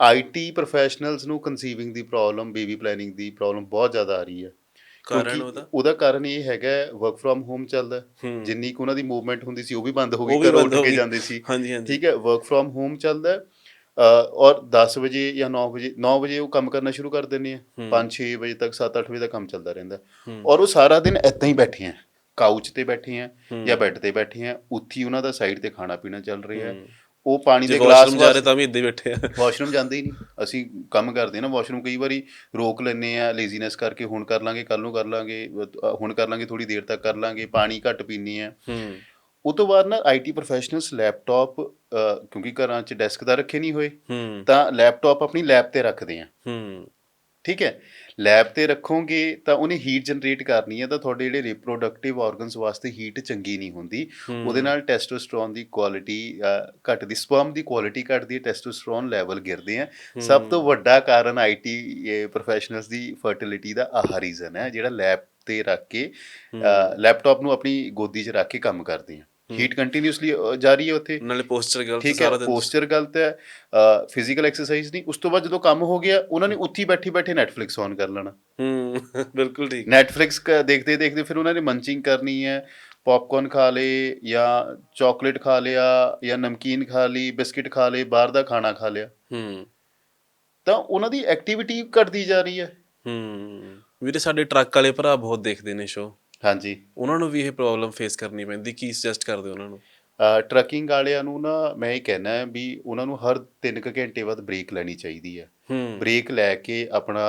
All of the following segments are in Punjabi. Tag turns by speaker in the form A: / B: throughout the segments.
A: ਆਈਟੀ ਪ੍ਰੋਫੈਸ਼ਨਲਸ ਨੂੰ ਕਨਸੀਵਿੰਗ ਦੀ ਪ੍ਰੋਬਲਮ ਬੇਬੀ ਪਲੈਨਿੰਗ ਦੀ ਪ੍ਰੋਬਲਮ ਬਹੁਤ ਜ਼ਿਆਦਾ ਆ ਰਹੀ ਹੈ।
B: ਕਾਰਨ ਉਹਦਾ?
A: ਉਹਦਾ ਕਾਰਨ ਇਹ ਹੈਗਾ ਵਰਕ ਫਰਮ ਹੋਮ ਚੱਲਦਾ ਜਿੰਨੀ ਕੁ ਉਹਨਾਂ ਦੀ ਮੂਵਮੈਂਟ ਹੁੰਦੀ ਸੀ ਉਹ ਵੀ ਬੰਦ ਹੋ ਗਈ ਘਰੋਂ ਉੱਠ ਕੇ। ਜਾਂਦੇ ਸੀ। ਠੀਕ ਹੈ ਵਰਕ ਫਰਮ ਹੋਮ ਚੱਲਦਾ ਔਰ 10 ਵਜੇ ਜਾਂ 9 ਵਜੇ 9 ਵਜੇ ਉਹ ਕੰਮ ਕਰਨਾ ਸ਼ੁਰੂ ਕਰ ਦਿੰਦੇ ਆ।
B: ਹੂੰ।
A: 5-6 ਵਜੇ ਤੱਕ 7-8 ਵਜੇ ਤੱਕ ਕੰਮ ਚੱਲਦਾ ਰਹਿੰਦਾ। ਔਰ ਉਹ ਸਾਰਾ ਦਿਨ ਏਦਾਂ ਹੀ ਬੈਠੇ ਆ ਕਾਊਚ ਤੇ ਬੈਠੇ ਆ। ਜਾਂ ਬੈੱਡ ਤੇ ਬੈਠੇ ਆ ਉੱਥੀ ਉਹਨਾਂ ਦਾ ਸਾਈਡ ਤੇ ਖਾਣਾ ਪੀਣਾ ਚੱਲ ਰਿਹਾ ਹੂੰ। ਉਹ ਪਾਣੀ ਦੇ ਗਲਾਸ
B: ਵਾਸ਼ਰੂਮ ਜਾ ਰਹੇ ਤਾਂ ਵੀ ਇੱਦਾਂ ਹੀ ਬੈਠੇ ਆ।
A: ਵਾਸ਼ਰੂਮ ਜਾਂਦੇ ਹੀ ਨਹੀਂ। ਅਸੀਂ ਕੰਮ ਕਰਦੇ ਨਾ ਵਾਸ਼ਰੂਮ ਕਈ ਵਾਰੀ ਰੋਕ ਲੈਂਦੇ ਆ ਲੇਜ਼ੀਨੈਸ ਕਰਕੇ ਹੁਣ ਕਰ ਲਾਂਗੇ ਕੱਲ ਨੂੰ ਕਰ ਲਾਂਗੇ ਹੁਣ ਕਰ ਲਾਂਗੇ ਥੋੜੀ ਦੇਰ ਤੱਕ ਕਰ ਲਾਂਗੇ ਪਾਣੀ ਘੱਟ ਪੀਂਦੇ ਆ
B: ਹੂੰ।
A: ਤੋਂ ਬਾਅਦ ਨਾ ਆਈਟੀ ਪ੍ਰੋਫੈਸ਼ਨਲਸ ਲੈਪਟਾਪ ਕਿਉਂਕਿ ਘਰਾਂ 'ਚ ਡੈਸਕ ਦਾ ਰੱਖੇ ਨਹੀਂ ਹੋਏ
B: ਹੂੰ।
A: ਤਾਂ ਲੈਪਟਾਪ ਆਪਣੀ ਲੈਬ ਤੇ ਰੱਖਦੇ ਆ
B: ਹੂੰ।
A: ਠੀਕ ਹੈ? ਲੈਬ ਤੇ ਰੱਖੋਗੇ ਤਾਂ ਉਹਨੇ ਹੀਟ ਜਨਰੇਟ ਕਰਨੀ ਹੈ ਤਾਂ ਤੁਹਾਡੇ ਜਿਹੜੇ ਰਿਪਰੋਡਕਟਿਵ ਆਰਗਨਸ ਵਾਸਤੇ ਹੀਟ ਚੰਗੀ ਨਹੀਂ ਹੁੰਦੀ। ਉਹਦੇ ਨਾਲ ਟੈਸਟੋਸਟਰੋਨ ਦੀ ਕੁਆਲਿਟੀ ਘਟਦੀ ਸਪਰਮ ਦੀ ਕੁਆਲਿਟੀ ਘਟਦੀ ਹੈ ਟੈਸਟੋਸਟਰੋਨ ਲੈਵਲ ਗਿਰਦੇ ਆ। ਸਭ ਤੋਂ ਵੱਡਾ ਕਾਰਨ ਆਈਟੀ ਪ੍ਰੋਫੈਸ਼ਨਲਸ ਦੀ ਫਰਟੀਲਿਟੀ ਦਾ ਆਹ ਰੀਜ਼ਨ ਹੈ ਜਿਹੜਾ ਲੈਬ ਤੇ ਰੱਖ ਕੇ ਲੈਪਟਾਪ ਨੂੰ ਆਪਣੀ ਗੋਦੀ 'ਚ ਰੱਖ ਕੇ ਕੰਮ ਕਰਦੇ ਆ। ਹੀਟ ਕੰਟੀਨਿਊਸਲੀ ਜਾਰੀ ਹੈ ਉੱਥੇ।
B: ਨਾਲੇ ਪੋਸਚਰ ਗਲਤ
A: ਠੀਕ ਹੈ
B: ਸਾਰਾ ਦਿਨ।
A: ਪੋਸਚਰ ਗਲਤ ਹੈ ਫਿਜ਼ੀਕਲ ਐਕਸਰਸਾਈਜ਼ ਨਹੀਂ। ਉਸ ਤੋਂ ਬਾਅਦ ਜਦੋਂ ਕੰਮ ਹੋ ਗਿਆ ਉਹਨਾਂ ਨੇ ਉੱਥੇ ਬੈਠੀ ਬੈਠੇ ਨੈਟਫਲਿਕਸ ਔਨ ਕਰ ਲੈਣਾ।
B: ਹੂੰ ਬਿਲਕੁਲ ਠੀਕ।
A: ਨੈਟਫਲਿਕਸ ਦੇਖਦੇ ਦੇਖਦੇ ਫਿਰ ਉਹਨਾਂ ਨੇ ਮੰਚਿੰਗ ਕਰਨੀ ਹੈ ਪੌਪਕਾਰਨ ਖਾ ਲੇ ਜਾਂ ਚਾਕਲੇਟ ਖਾ ਲਿਆ ਜਾਂ ਨਮਕੀਨ ਖਾ ਲਈ ਬਿਸਕਿਟ ਖਾ ਲੇ ਬਾਹਰ ਦਾ ਖਾਣਾ ਖਾ ਲਿਆ।
B: ਹੂੰ।
A: ਤਾਂ ਉਹਨਾਂ ਦੀ ਐਕਟੀਵਿਟੀ ਘਟਦੀ ਜਾ ਰਹੀ ਹੈ।
B: ਹੂੰ। ਵੀਰੇ ਸਾਡੇ ਟਰੱਕ ਵਾਲੇ ਭਰਾ ਬਹੁਤ ਦੇਖਦੇ ਨੇ ਸ਼ੋ
A: ਹਾਂਜੀ।
B: ਉਹਨਾਂ ਨੂੰ ਵੀ ਇਹ ਪ੍ਰੋਬਲਮ ਫੇਸ ਕਰਨੀ ਪੈਂਦੀ ਕੀ ਸੁਜੈਸਟ ਕਰਦੇ ਉਹਨਾਂ ਨੂੰ?
A: ਟਰੱਕਿੰਗ ਵਾਲਿਆਂ ਨੂੰ ਨਾ ਮੈਂ ਇਹ ਕਹਿਣਾ ਹੈ ਵੀ ਉਹਨਾਂ ਨੂੰ ਹਰ 3 ਘੰਟੇ ਬਾਅਦ ਬ੍ਰੇਕ ਲੈਣੀ ਚਾਹੀਦੀ ਹੈ। ਬ੍ਰੇਕ ਲੈ ਕੇ ਆਪਣਾ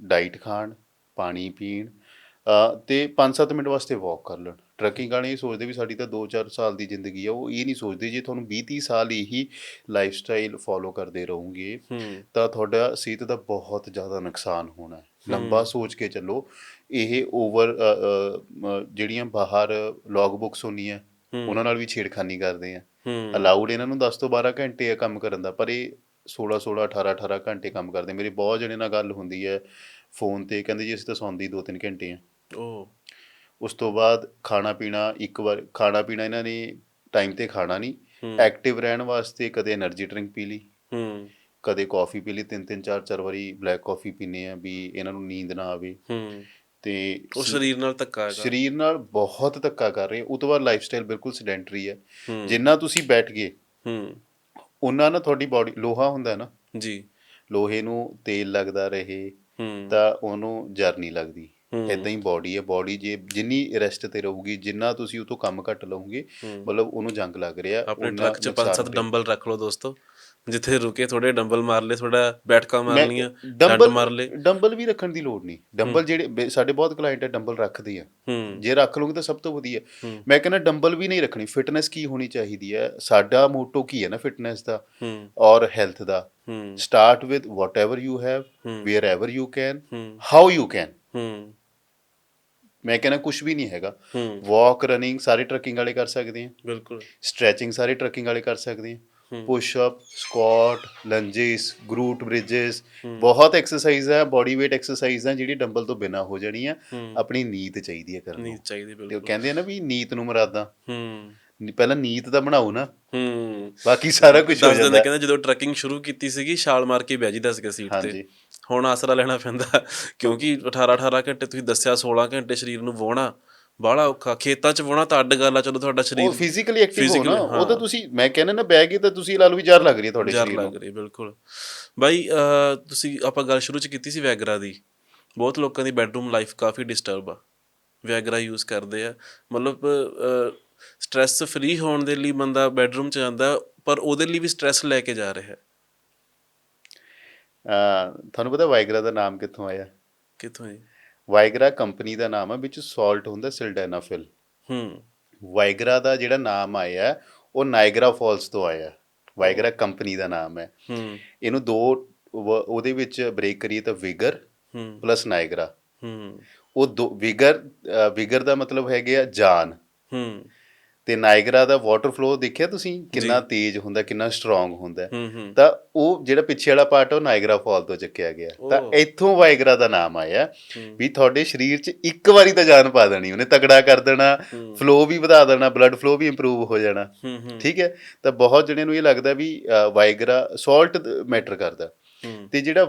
A: ਡਾਈਟ ਖਾਣ ਪਾਣੀ ਪੀਣ ਤੇ 5-7 ਮਿੰਟ ਵਾਸਤੇ ਵਾਕ ਕਰ ਲੈਣ। ਟਰੱਕਿੰਗ ਵਾਲੇ ਇਹ ਸੋਚਦੇ ਵੀ ਸਾਡੀ ਤਾਂ 2-4 ਸਾਲ ਦੀ ਜ਼ਿੰਦਗੀ ਆ ਉਹ ਇਹ ਨਹੀਂ ਸੋਚਦੇ ਜੇ ਤੁਹਾਨੂੰ 20-30 ਸਾਲ ਇਹੀ ਲਾਈਫ ਸਟਾਈਲ ਫੋਲੋ ਕਰਦੇ ਰਹੋਗੇ ਤਾਂ ਤੁਹਾਡਾ ਸਿਹਤ ਦਾ ਬਹੁਤ ਜ਼ਿਆਦਾ ਨੁਕਸਾਨ ਹੋਣਾ ਹੈ। ਲੰਬਾ ਸੋਚ ਕੇ ਚੱਲੋ। ਇਹ ਓਵਰ ਜਿਹੜੀਆਂ ਬਾਹਰ ਲੌਗ ਬੁੱਕਸ ਹੁੰਦੀਆਂ ਉਹਨਾਂ ਨਾਲ ਵੀ ਛੇੜਖਾਨੀ ਕਰਦੇ ਆ। ਅਲਾਉਡ ਇਹਨਾਂ ਨੂੰ 10 ਤੋਂ 12 ਘੰਟੇ ਕੰਮ ਕਰਨ ਦਾ ਪਰ ਇਹ 16 16 18 18 ਘੰਟੇ ਕੰਮ ਕਰਦੇ। ਮੇਰੇ ਬਹੁਤ ਜਣੇ ਨਾਲ ਗੱਲ ਹੁੰਦੀ ਹੈ ਫੋਨ ਤੇ ਕਹਿੰਦੇ ਜੀ ਅਸੀਂ ਤਾਂ ਸੌਂਦੀ 2-3 ਘੰਟੇ ਆ।
B: ਉਹ
A: ਉਸ ਤੋਂ ਬਾਅਦ ਖਾਣਾ ਪੀਣਾ ਇੱਕ ਵਾਰ ਖਾਣਾ ਪੀਣਾ ਇਹਨਾਂ ਨੇ ਟਾਈਮ ਤੇ ਖਾਣਾ ਨਹੀਂ। ਐਕਟਿਵ ਰਹਿਣ ਵਾਸਤੇ ਕਦੇ એનર્ਜੀ ਡਰਿੰਕ ਪੀ ਲਈ।
B: ਹੂੰ।
A: ਕਦੇ ਕਾਫੀ ਪੀ ਲਈ ਤਿੰਨ ਤਿੰਨ ਚਾਰ ਚਾਰ ਵਾਰੀ ਬਲੈਕ ਕਾਫੀ ਪੀਨੇ ਆ ਵੀ ਇਹਨਾਂ ਨੂੰ ਨੀਂਦ ਨਾ ਆਵੇ।
B: ਹੂੰ।
A: ਤੇ
B: ਉਹ ਸਰੀਰ ਨਾਲ ਧੱਕਾ ਹੈਗਾ।
A: ਸਰੀਰ ਨਾਲ ਬਹੁਤ ਧੱਕਾ ਕਰ ਰਹੇ। ਉਹ ਤੋਂ ਬਾਅਦ ਲਾਈਫ ਸਟਾਈਲ ਬਿਲਕੁਲ ਸੈਡੈਂਟਰੀ ਹੈ। ਜਿੰਨਾ ਤੁਸੀਂ ਬੈਠ ਗਏ
B: ਹੂੰ।
A: ਉਹਨਾਂ ਨਾਲ ਤੁਹਾਡੀ ਬਾਡੀ ਲੋਹਾ ਹੁੰਦਾ ਹੈ ਨਾ।
B: ਜੀ।
A: ਲੋਹੇ ਨੂੰ ਤੇਲ ਲੱਗਦਾ ਰਹੇ ਤਾਂ ਉਹਨੂੰ ਜਰ ਨਹੀਂ ਲੱਗਦੀ। ਇਦਾਂ ਹੀ ਬਾਡੀ ਹੈ। ਬਾਡੀ ਜੇ ਜਿੰਨੀ ਰੈਸਟ ਤੇ ਰਹੂਗੀ ਜਿੰਨਾ ਤੁਸੀਂ ਉਹ ਤੋਂ ਕੰਮ ਘੱਟ ਲਓਗੇ। ਮਤਲਬ ਉਹਨੂੰ ਜੰਗ ਲੱਗ ਰਿਹਾ
B: ਆਪਣੇ ਟਰੱਕ 'ਚ
A: ਨੁਕਸਾਨ
B: ਪੰਜ ਸੱਤ
A: ਹੋ ਰਿਹਾ।
B: ਡੰਬਲ ਰੱਖ ਲਓ ਦੋਸਤੋ। ਜਿੱਥੇ ਰੁਕੇ ਥੋੜੇ ਡੰਬਲ ਮਾਰ ਲਏ ਥੋੜਾ ਬੈਠਕਾਂ ਮਾਰ ਲੀਆਂ ਡੰਡ
A: ਡੰਬਲ
B: ਮਾਰ ਲਏ।
A: ਡੰਬਲ ਵੀ ਰੱਖਣ ਦੀ ਲੋੜ ਨਹੀਂ। ਡੰਬਲ ਜਿਹੜੇ ਸਾਡੇ ਬਹੁਤ ਕਲਾਇੰਟ ਹੈ ਡੰਬਲ ਰੱਖਦੇ ਆ। ਜੇ ਰੱਖ ਲਓਗੇ ਤਾਂ ਸਭ ਤੋਂ ਵਧੀਆ। ਮੈਂ ਕਹਿੰਦਾ ਡੰਬਲ ਵੀ ਨਹੀਂ ਰੱਖਣੀ। ਫਿਟਨੈਸ ਕੀ ਹੋਣੀ ਚਾਹੀਦੀ ਹੈ? ਸਾਡਾ ਮੋਟੋ ਕੀ ਹੈ ਨਾ ਫਿਟਨੈਸ ਦਾ? ਔਰ health the? Start with whatever you have. Wherever you can how you can ਮੈਂ ਕਹਿੰਦਾ ਕੁਝ ਵੀ ਨਹੀਂ ਹੈਗਾ। ਵਾਕ ਰਨਿੰਗ ਸਾਰੇ ਟਰੱਕਿੰਗ ਵਾਲੇ ਕਰ ਸਕਦੇ ਆ
B: ਬਿਲਕੁਲ।
A: ਸਟ੍ਰੈਚਿੰਗ ਸਾਰੇ ਟਰੱਕਿੰਗ ਵਾਲੇ ਕਰ ਸਕਦੇ ਆ। Push up squat lunges glute bridges ਬਹੁਤ ਐਕਸਰਸਾਈਜ਼ ਹੈ ਬਾਡੀ weight ਐਕਸਰਸਾਈਜ਼ ਹੈ ਜਿਹੜੀ ਡੰਬਲ ਤੋਂ ਬਿਨਾ ਹੋ ਜਾਣੀ ਆ
B: ਹੂੰ।
A: ਆਪਣੀ ਨੀਤ ਚਾਹੀਦੀ ਹੈ ਕਰਨ
B: ਚਾਹੀਦੀ
A: ਤੇ ਉਹ
B: ਬਿਲਕੁਲ।
A: ਕਹਿੰਦੇ ਆ ਨਾ ਵੀ ਨੀਤ ਨੂੰ ਮਰਾਦਾ।
B: ਹੂੰ।
A: ਪਹਿਲਾਂ ਨੀਤ ਤਾਂ ਬਣਾਓ ਨਾ।
B: ਹੂੰ।
A: ਬਾਕੀ ਸਾਰਾ ਕੁਝ ਹੋ ਜਾਂਦਾ।
B: ਕਹਿੰਦੇ ਜਦੋਂ ਟਰੱਕਿੰਗ ਸ਼ੁਰੂ ਕੀਤੀ ਸੀਗੀ ਛਾਲ ਮਾਰ ਕੇ ਬਹਿ ਜੀਦਾ ਸੀਗਾ ਸੀਟ
A: ਹਾਂਜੀ।
B: ਤੇ ਹੁਣ ਆਸਰਾ ਲੈਣਾ ਪੈਂਦਾ ਕਿਉਂਕਿ 18 18 ਘੰਟੇ ਤੁਸੀਂ ਦੱਸਿਆ 16 ਘੰਟੇ ਸਰੀਰ ਨੂੰ ਵਾਹੁਣਾ ਬਾਹਲਾ ਔਖਾ। ਖੇਤਾਂ 'ਚ ਵਾਹੁਣਾ ਤਾਂ ਅੱਡ ਗੱਲ ਆ ਚਲੋ ਤੁਹਾਡਾ
A: ਉਹ
B: ਸਰੀਰ
A: ਫਿਜ਼ੀਕਲੀ ਐਕਟਿਵ ਹੋ ਨਾ ਉਹ ਤਾਂ
B: ਹਾਂ।
A: ਤੁਸੀਂ ਮੈਂ ਕਹਿੰਦਾ ਨਾ ਬਹਿ ਗਏ ਤਾਂ ਤੁਸੀਂ ਲਾ ਲਓ ਵੀ ਜਰ ਲੱਗ ਰਹੀ ਹੈ ਤੁਹਾਡੇ
B: ਜਰ
A: ਸਰੀਰ
B: ਲੱਗ
A: ਨੂੰ।
B: ਰਹੀ ਬਿਲਕੁਲ। ਬਾਈ ਤੁਸੀਂ ਆਪਾਂ ਗੱਲ ਸ਼ੁਰੂ 'ਚ ਕੀਤੀ ਸੀ ਵੈਗਰਾ ਦੀ। ਬਹੁਤ ਲੋਕਾਂ ਦੀ ਬੈਡਰੂਮ ਲਾਈਫ ਕਾਫੀ ਡਿਸਟਰਬ ਆ। ਵੈਗਰਾ ਯੂਜ਼ ਕਰਦੇ ਆ। ਮਤਲਬ ਸਟ੍ਰੈਸ ਫ੍ਰੀ ਹੋਣ ਦੇ ਲਈ ਬੰਦਾ ਬੈਡਰੂਮ 'ਚ ਜਾਂਦਾ ਪਰ ਉਹਦੇ ਲਈ ਵੀ ਸਟ੍ਰੈਸ ਲੈ ਕੇ ਜਾ ਰਿਹਾ। ਹੈ
A: ਤੁਹਾਨੂੰ ਪਤਾ ਵਾਈਗਰਾ ਦਾ ਨਾਮ ਕਿੱਥੋਂ ਆਇਆ?
B: ਕਿੱਥੋਂ ਜੀ
A: ਵਾਈਗਰਾ ਕੰਪਨੀ ਦਾ ਨਾਮ ਹੈ ਵਿੱਚ ਸਾਲਟ ਹੁੰਦਾ ਸਿਲਡੈਨਾਫਿਲ
B: ਹੂੰ।
A: ਵਾਈਗਰਾ ਦਾ ਜਿਹੜਾ ਨਾਮ ਆਇਆ ਹੈ, ਉਹ ਨਾਇਗਰਾ ਫਾਲਸ ਤੋਂ ਆਇਆ। ਹੈ। ਵਾਈਗਰਾ ਕੰਪਨੀ ਦਾ ਨਾਮ ਹੈ।
B: ਹੂੰ।
A: ਇਹਨੂੰ ਦੋ ਉਹਦੇ ਵਿੱਚ ਬ੍ਰੇਕ ਕਰੀਏ ਤਾਂ ਵਿਗਰ
B: ਹੂੰ।
A: Plus Niagara.
B: ਹੂੰ।
A: ਉਹ ਦੋ ਵਿਗਰ ਵਿਗਰ ਦਾ ਮਤਲਬ ਹੈਗੇ ਜਾਨ।
B: ਹੂੰ।
A: ਤੇ ਨਾਇਗਰਾ ਦਾ ਵਾਟਰ ਫਲੋ ਦੇਖਿਆ ਤੁਸੀਂ? ਕਿੰਨਾ ਤੇਜ਼ ਹੁੰਦਾ ਕਿੰਨਾ ਸਟਰੋਂਗ ਹੁੰਦਾ। ਤਾਂ ਉਹ ਜਿਹੜਾ ਪਿੱਛੇ ਵਾਲਾ ਪਾਰਟ ਉਹ ਨਾਇਗਰਾ ਫਾਲ ਤੋਂ ਚੱਕਿਆ ਗਿਆ। ਤਾਂ। ਇੱਥੋਂ ਵਾਇਗਰਾ ਦਾ ਨਾਮ ਆਇਆ। ਵੀ ਤੁਹਾਡੇ ਸਰੀਰ 'ਚ ਇੱਕ ਵਾਰੀ ਤਾਂ ਜਾਨ ਪਾ ਦੇਣੀ ਉਹਨੇ ਤਗੜਾ ਕਰ ਦੇਣਾ। ਫਲੋ ਵੀ ਵਧਾ ਦੇਣਾ ਬਲੱਡ ਫਲੋ ਵੀ ਇੰਪਰੂਵ ਹੋ ਜਾਣਾ। ਠੀਕ ਹੈ? ਤਾਂ ਬਹੁਤ ਜਣੇ ਨੂੰ ਇਹ ਲੱਗਦਾ ਵੀ ਵਾਇਗਰਾ ਸਾਲਟ ਮੈਟਰ ਕਰਦਾ। ਤੇ ਜਿਹੜਾ